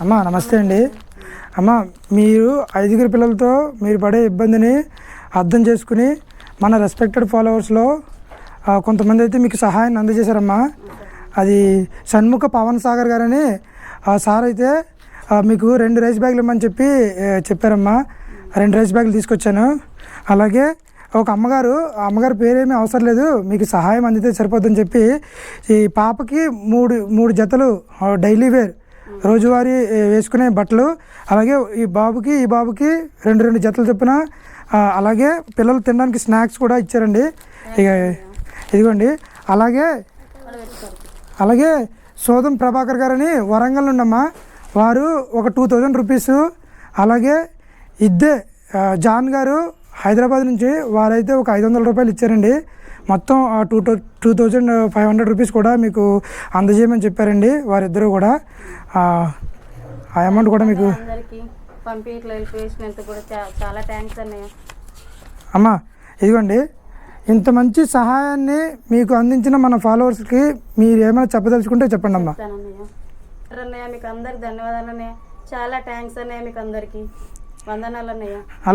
అమ్మా నమస్తే అండి. అమ్మ మీరు ఐదుగురు పిల్లలతో మీరు పడే ఇబ్బందిని అర్థం చేసుకుని మన రెస్పెక్టెడ్ ఫాలోవర్స్లో కొంతమంది అయితే మీకు సహాయాన్ని అందజేశారమ్మా. అది షణ్ముఖ పవన్ సాగర్ గారని ఆ సార్ అయితే మీకు రెండు రైస్ బ్యాగులు ఇమ్మని చెప్పి చెప్పారమ్మా. రెండు రైస్ బ్యాగులు తీసుకొచ్చాను. అలాగే ఒక అమ్మగారు ఆ అమ్మగారి పేరేమీ అవసరం లేదు మీకు సహాయం అందితే సరిపోద్దని చెప్పి ఈ పాపకి మూడు మూడు జతలు డైలీ వేర్ రోజువారీ వేసుకునే బట్టలు. అలాగే ఈ బాబుకి ఈ బాబుకి రెండు రెండు జతలు చొప్పున అలాగే పిల్లలు తినడానికి స్నాక్స్ కూడా ఇచ్చారండి. ఇక ఇదిగోండి. అలాగే అలాగే సోదం ప్రభాకర్ గారని వరంగల్ నుండమ్మా. వారు ఒక టూ థౌజండ్ రూపీస్. అలాగే ఇద్దే జాన్ గారు హైదరాబాద్ నుంచి వారైతే ఒక ఐదు వందల రూపాయలు ఇచ్చారండి. మొత్తం two two thousand five hundred rupees కూడా మీకు అందజేయమని చెప్పారండి వారిద్దరూ కూడా. ఆ, అమౌంట్ కూడా మీకు అమ్మ ఇదిగోండి. ఇంత మంచి సహాయాన్ని మీకు అందించిన మన ఫాలోవర్స్కి మీరు ఏమైనా చెప్పదలుచుకుంటే చెప్పండి అమ్మా. మీకు అందరికి ధన్యవాదాలు చాలా థ్యాంక్స్ అన్నయ్య మీకు అందరికి. వందనాలు అన్నయ్య. అలాగే